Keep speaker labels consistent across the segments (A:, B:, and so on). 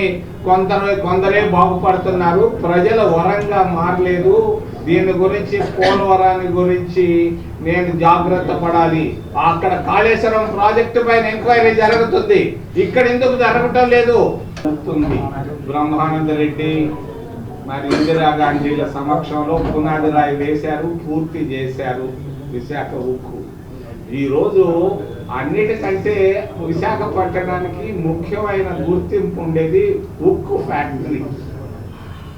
A: చేసుకొని కొందరు కొందరే బాగుపడుతున్నారు. ప్రజల వరంగా మారలేదు. దీని గురించి పోలవరాన్ని గురించి నేను జాగ్రత్త పడాలి. అక్కడ కాళేశ్వరం ప్రాజెక్టు పైన ఎంక్వైరీ జరుగుతుంది. ఇక్కడ ఎందుకు జరగటం లేదు? బ్రహ్మానంద రెడ్డి మరి ఇందిరాగాంధీల సమక్షంలో పునాది రాయి వేశారు పూర్తి చేశారు విశాఖ ఉక్కు. ఈరోజు అన్నిటికంటే విశాఖపట్టణానికి ముఖ్యమైన గుర్తింపు ఉండేది ఉక్కు ఫ్యాక్టరీ.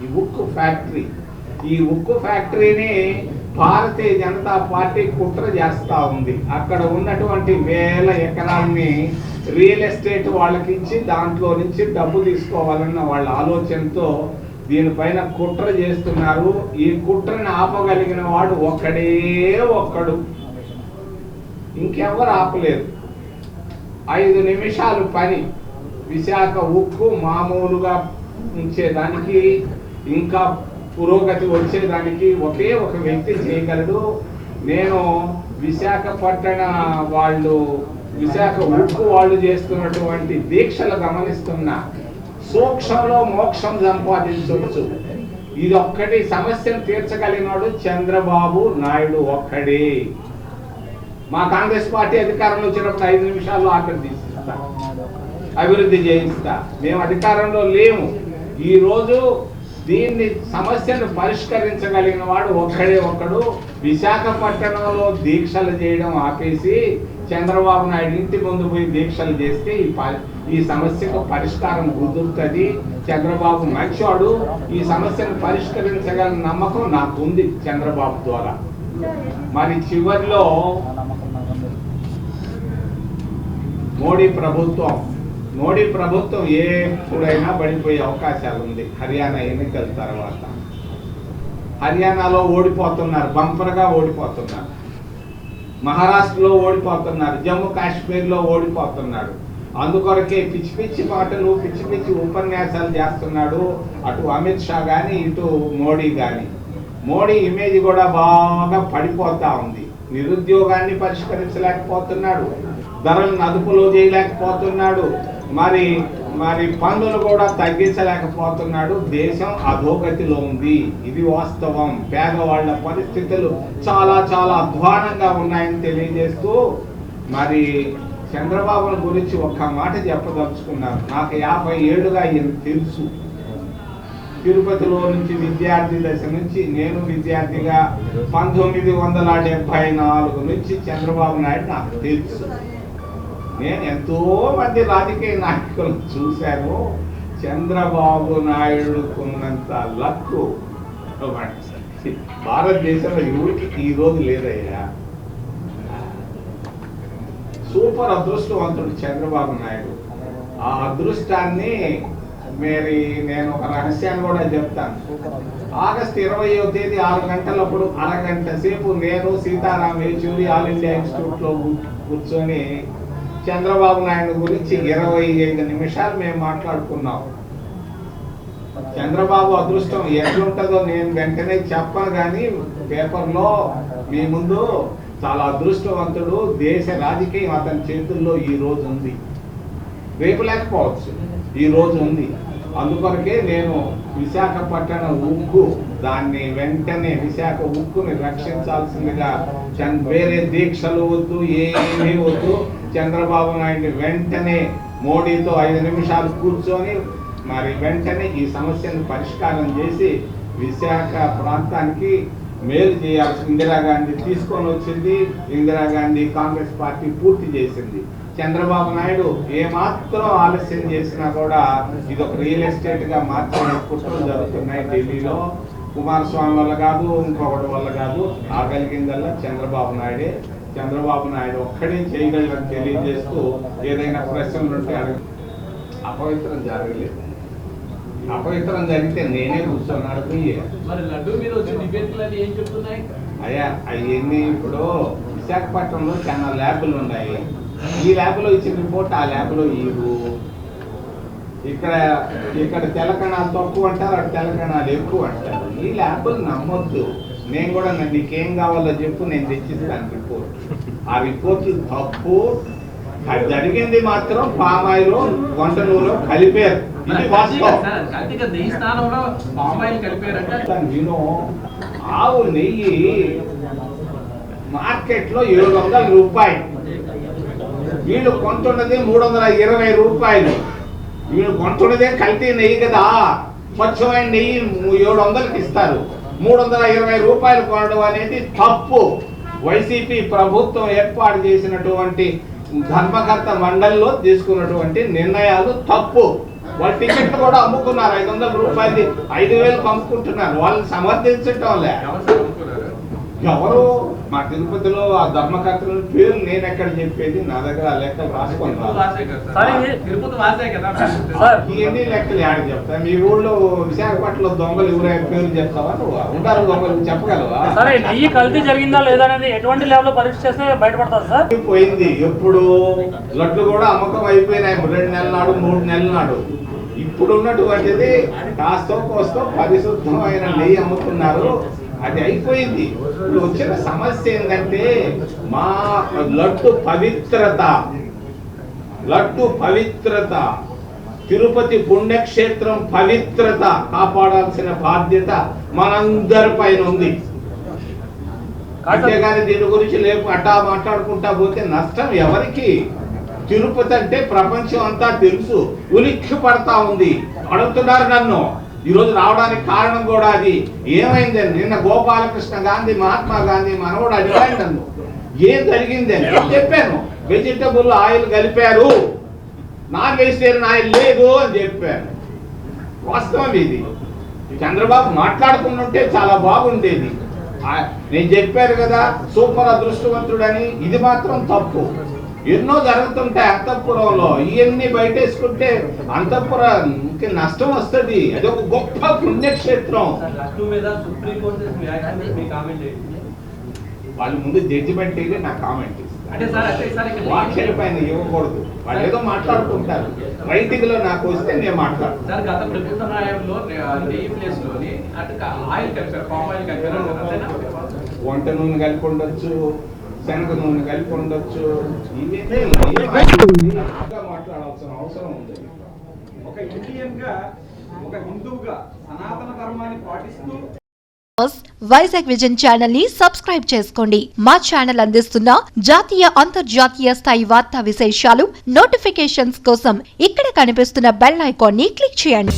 A: ఈ ఉక్కు ఫ్యాక్టరీ. ఈ ఉక్కు ఫ్యాక్టరీని భారతీయ జనతా పార్టీ కుట్ర చేస్తా ఉంది. అక్కడ ఉన్నటువంటి వేల ఎకరాల్ని రియల్ ఎస్టేట్ వాళ్ళకి ఇచ్చి దాంట్లో నుంచి డబ్బు తీసుకోవాలన్న వాళ్ళ ఆలోచనతో దీనిపైన కుట్ర చేస్తున్నారు. ఈ కుట్రని ఆపగలిగిన వాడు ఒక్కడే ఒక్కడు. ఇంకెవరు ఆపలేరు. ఐదు నిమిషాలు పని. విశాఖ ఉక్కు మామూలుగా ఉంచేదానికి ఇంకా పురోగతి వచ్చేదానికి ఒకే ఒక వ్యక్తి చేయగలడు. నేను విశాఖపట్టణ వాళ్ళు విశాఖ ఉక్కు వాళ్ళు చేస్తున్నటువంటి దీక్షలు గమనిస్తున్నా. సూక్ష్మంలో మోక్షం సంపాదించవచ్చు. ఇది ఒక్కటి సమస్యను తీర్చగలిగినాడు చంద్రబాబు నాయుడు ఒక్కడే. మా కాంగ్రెస్ పార్టీ అధికారంలో వచ్చినప్పుడు ఐదు నిమిషాల్లో ఆఖరి తీసిస్తా. అభివృద్ధి చేయిస్తా. మేము అధికారంలో లేము. ఈ రోజు దీన్ని సమస్యను పరిష్కరించగలిగిన వాడు ఒక్కడే ఒక్కడు విశాఖపట్టణంలో దీక్షలు చేయడం ఆపేసి చంద్రబాబు నాయుడు ఇంటి ముందు పోయి దీక్షలు చేస్తే ఈ ప- ఈ సమస్యకు పరిష్కారం కుదురుతుంది. చంద్రబాబు మంచివాడు ఈ సమస్యను పరిష్కరించగల నమ్మకం నాకు ఉంది చంద్రబాబు ద్వారా. మరి చివరిలో మోడీ ప్రభుత్వం మోడీ ప్రభుత్వం ఎప్పుడైనా పడిపోయే అవకాశాలు ఉంది హర్యానా ఎన్నికల తర్వాత. హర్యానాలో ఓడిపోతున్నారు బంపర్గా ఓడిపోతున్నారు. మహారాష్ట్రలో ఓడిపోతున్నారు జమ్మూ కాశ్మీర్లో ఓడిపోతున్నాడు అందుకొరకే పిచ్చి పిచ్చి మాటలు పిచ్చి పిచ్చి ఉపన్యాసాలు చేస్తున్నాడు అటు అమిత్ షా కానీ ఇటు మోడీ కానీ మోడీ ఇమేజ్ కూడా బాగా పడిపోతా ఉంది. నిరుద్యోగాన్ని పరిష్కరించలేకపోతున్నాడు ధరలను అదుపులో చేయలేకపోతున్నాడు మరి మరి పనులు కూడా తగ్గించలేకపోతున్నాడు. దేశం అధోగతిలో ఉంది. ఇది వాస్తవం. పేదవాళ్ళ పరిస్థితులు చాలా చాలా అధ్వానంగా ఉన్నాయని తెలియజేస్తూ మరి చంద్రబాబు గురించి ఒక్క మాట చెప్పదలుచుకున్నారు నాకు యాభై ఏడుగా అయ్యింది తెలుసు. తిరుపతిలో నుంచి విద్యార్థి దశ నుంచి నేను విద్యార్థిగా పంతొమ్మిది వందల డెబ్బై నాలుగు నుంచి చంద్రబాబు నాయుడు నాకు తెలుసు. నేను ఎంతో మంది రాజకీయ నాయకులను చూశాను. చంద్రబాబు నాయుడుకున్నంత లక్కు భారతదేశంలో ఎవరికి ఈ రోజు లేదయ్యా? సూపర్ అదృష్టవంతుడు చంద్రబాబు నాయుడు. ఆ అదృష్టాన్ని మరి నేను ఒక రహస్యాన్ని కూడా చెప్తాను. ఆగస్ట్ ఇరవయో తేదీ ఆరు గంటలప్పుడు అరగంట సేపు నేను సీతారాం యేచూరి ఆల్ ఇండియా ఇన్స్టిట్యూట్లో కూర్చొని చంద్రబాబు నాయుడు గురించి ఇరవై ఐదు నిమిషాలు మేము మాట్లాడుకున్నాం. చంద్రబాబు అదృష్టం ఎట్లుంటుందో నేను వెంటనే చెప్పను కానీ పేపర్లో మీ ముందు చాలా అదృష్టవంతుడు దేశ రాజకీయం అతని చేతుల్లో ఈ రోజు ఉంది. రేపు లేకపోవచ్చు ఈ రోజు ఉంది. అందుకొరకే నేను విశాఖపట్టణ ఉక్కు దాన్ని వెంటనే విశాఖ ఉక్కుని రక్షించాల్సిందిగా చంద్ వేరే దీక్షలు వద్దు ఏమీ వద్దు. చంద్రబాబు నాయుడు వెంటనే మోడీతో ఐదు నిమిషాలు కూర్చొని మరి వెంటనే ఈ సమస్యను పరిష్కారం చేసి విశాఖ ప్రాంతానికి మేలు చేయాల్సి ఇందిరాగాంధీ తీసుకొని వచ్చింది. ఇందిరాగాంధీ కాంగ్రెస్ పార్టీ పూర్తి చేసింది. చంద్రబాబు నాయుడు ఏమాత్రం ఆలస్యం చేసినా కూడా ఇది ఒక రియల్ ఎస్టేట్గా మార్చే కుట్రలు జరుగుతున్నాయి ఢిల్లీలో. కుమారస్వామి వల్ల కాదు ఇంకొకటి వల్ల కాదు. ఆగలిగిందల్లా చంద్రబాబు నాయుడే. చంద్రబాబు నాయుడు ఒక్కడే చేయగలరని తెలియజేస్తూ ఏదైనా ప్రశ్నలు ఉంటే అడగ అపవిత్రం జరగలేదు. అపవిత్రం జరిగితే నేనే కూర్చొని
B: చెప్తున్నాయి?
A: అయ్యా అవన్నీ ఇప్పుడు విశాఖపట్నంలో చాలా ల్యాబ్లు ఉన్నాయి. ఈ ల్యాబ్లో ఇచ్చిన రిపోర్ట్ ఆ ల్యాబ్లో ఇవ్వు. ఇక్కడ ఇక్కడ తెలంగాణ తక్కువ అంటారు అటు తెలంగాణలు ఎక్కువ అంటారు. ఈ ల్యాబ్లు నమ్మొద్దు. నేను కూడా నా- నీకేం కావాలో చెప్పు నేను తెచ్చిస్తాను రిపోర్ట్. ఆ రిపోర్ట్ తప్పు. అది జరిగింది మాత్రం పామాయిల్ వంట నూనెలో కలిపారు. ఇది వాస్తవం. నేను ఆవు నెయ్యి మార్కెట్లో ఏడు వందల రూపాయలు వీళ్ళు కొంటున్నది మూడు వందల ఇరవై రూపాయలు. వీళ్ళు కొంటున్నదే కల్తీ నెయ్యి కదా. స్వచ్ఛమైన నెయ్యి ఏడు వందలకి ఇస్తారు. మూడు వందల ఇరవై రూపాయలు కొనడం అనేది తప్పు. వైసీపీ ప్రభుత్వం ఏర్పాటు చేసినటువంటి ధర్మకర్త మండలిలో తీసుకున్నటువంటి నిర్ణయాలు తప్పు. వాళ్ళ టికెట్లు కూడా అమ్ముకున్నారు. ఐదు వందల రూపాయలు ఐదు వేలకు అమ్ముకుంటున్నారు వాళ్ళని సమర్థించటం లే?
B: ఎవరు?
A: మా తిరుపతిలో ఆ ధర్మకర్తల పేరు నేను ఎక్కడ చెప్పేది నా దగ్గర ఆ లెక్కలు రాసుకొని
B: తిరుపతి
A: రా.
B: వాసే కదా.
C: Sir,
B: sir.
C: ఇది-
B: తిరుపతి వాసే కదా
C: సార్,
A: ఇవన్నీ లెక్కలు యాడ చెప్తా. మీ ఊళ్ళో విశాఖపట్నంలో దొంగలు ఎవరైనా పేరు చెప్తావా? నువ్వు ఉంటారు దొంగలు చెప్పగలవా?
C: సరే నెయ్యి కల్తీ జరిగిందా లేదా అనేది ఎటువంటి లెవెల్లో పరీక్ష చేస్తే బయటపడతారు సార్?
A: పోయింది. ఎప్పుడు లడ్లు కూడా అమ్మకం అయిపోయినాయి. రెండు నెలల నాడు మూడు నెలల నాడు. ఇప్పుడు ఉన్నటువంటిది కాస్తో కోస్తో పరిశుద్ధమైన నెయ్యి అమ్ముతున్నారు. అది అయిపోయింది. ఇప్పుడు వచ్చిన సమస్య ఏంటంటే మా లడ్డు పవిత్రత. లడ్డు పవిత్రత. తిరుపతి పుణ్యక్షేత్రం పవిత్రత. కాపాడాల్సిన బాధ్యత మనందరి పైన ఉంది. అంతేగాని దీని గురించి లేపు అట్టా మాట్లాడుకుంటా పోతే నష్టం ఎవరికి? తిరుపతి అంటే ప్రపంచం అంతా తెలుసు. ఉలిక్కి పడతా ఉంది. అడుగుతున్నారు నన్ను. ఈ రోజు రావడానికి కారణం కూడా అది. ఏమైందని? నిన్న గోపాలకృష్ణ గాంధీ మహాత్మా గాంధీ మనవడు అడిగాడు నన్ను. ఏం జరిగిందని? చెప్పాను. వెజిటబుల్ ఆయిల్ కలిపారు. నాన్ వెజిటేరియన్ ఆయిల్ లేదు అని చెప్పాను. వాస్తవం ఇది. చంద్రబాబు మాట్లాడుకుంటుంటే చాలా బాగుండేది. నేను చెప్పారు కదా సూపర్ అదృష్టవంతుడని. ఇది మాత్రం తప్పు. ఎన్నో జరుగుతుంటాయి అంతఃపురంలో. ఇవన్నీ బయటేసుకుంటే అంతఃపురానికి నష్టం వస్తుంది. అది ఒక గొప్ప పుణ్యక్షేత్రం? వాళ్ళు ముందు జడ్జిమెంట్ ఇది నా కామెంట్ ఇవ్వకూడదు. వాళ్ళు ఏదో మాట్లాడుకుంటారు. రైతులో నాకు వస్తే నేను మాట్లాడతాను.
B: సార్ గత ప్రభుత్వ న్యాయంలో నెయ్యి ప్లేస్లోని అటు ఆయిల్ కలిపారు పామ్ ఆయిల్ కలిపారు అంటారు. అంతేనా?
A: వంట నూనె కలిపి ఉండొచ్చు. శనగ నూనె కలిపి ఉండొచ్చు. ఇవన్నీ మాట్లాడాల్సిన అవసరం ఉంది.
D: ఒక ఇండియన్గా ఒక హిందువుగా సనాతన ధర్మాన్ని పాటిస్తూ
E: వైజాగ్ విజన్ ఛానల్ని సబ్స్క్రైబ్ చేసుకోండి. మా ఛానల్ అందిస్తున్న జాతీయ అంతర్జాతీయ స్థాయి వార్తా విశేషాలు నోటిఫికేషన్స్ కోసం ఇక్కడ కనిపిస్తున్న బెల్ ఐకాన్ని క్లిక్ చేయండి.